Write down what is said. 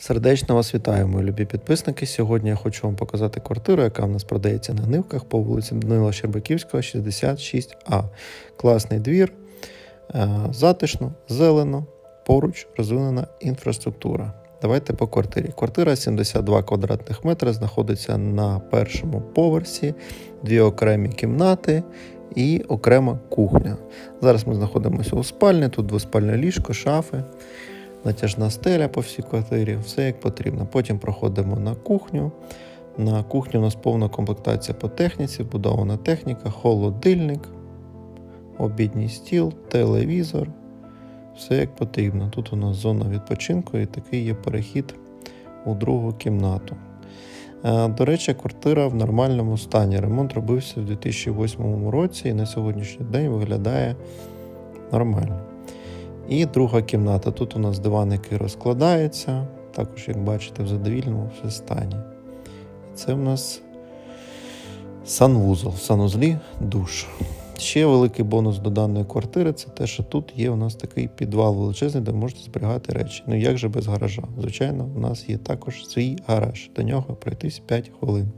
Сердечно вас вітаю, мої любі підписники. Сьогодні я хочу вам показати квартиру, яка в нас продається на гнивках по вулиці Данила Щербаківського, 66А. Класний двір, е, затишно, зелено, поруч розвинена інфраструктура. Давайте по квартирі. Квартира 72 квадратних метри, знаходиться на першому поверсі, дві окремі кімнати і окрема кухня. Зараз ми знаходимося у спальні, тут двоспальне ліжко, шафи натяжна стеля по всій квартирі, все як потрібно. Потім проходимо на кухню. На кухні у нас повна комплектація по техніці, вбудована техніка, холодильник, обідній стіл, телевізор. Все як потрібно. Тут у нас зона відпочинку і такий є перехід у другу кімнату. Е, До речі, квартира в нормальному стані. Ремонт робився в 2008 році і на сьогоднішній день виглядає нормально. І друга кімната. Тут у нас диван, який розкладається, також, як бачите, в задовільному все стані. Це в нас санвузол. В санузлі душ. Ще великий бонус до даної квартири це те, що тут є у нас такий підвал величезний, де можете зберігати речі. Ну як же без гаража? Звичайно, у нас є також свій гараж. До нього пройтись 5 хвилин.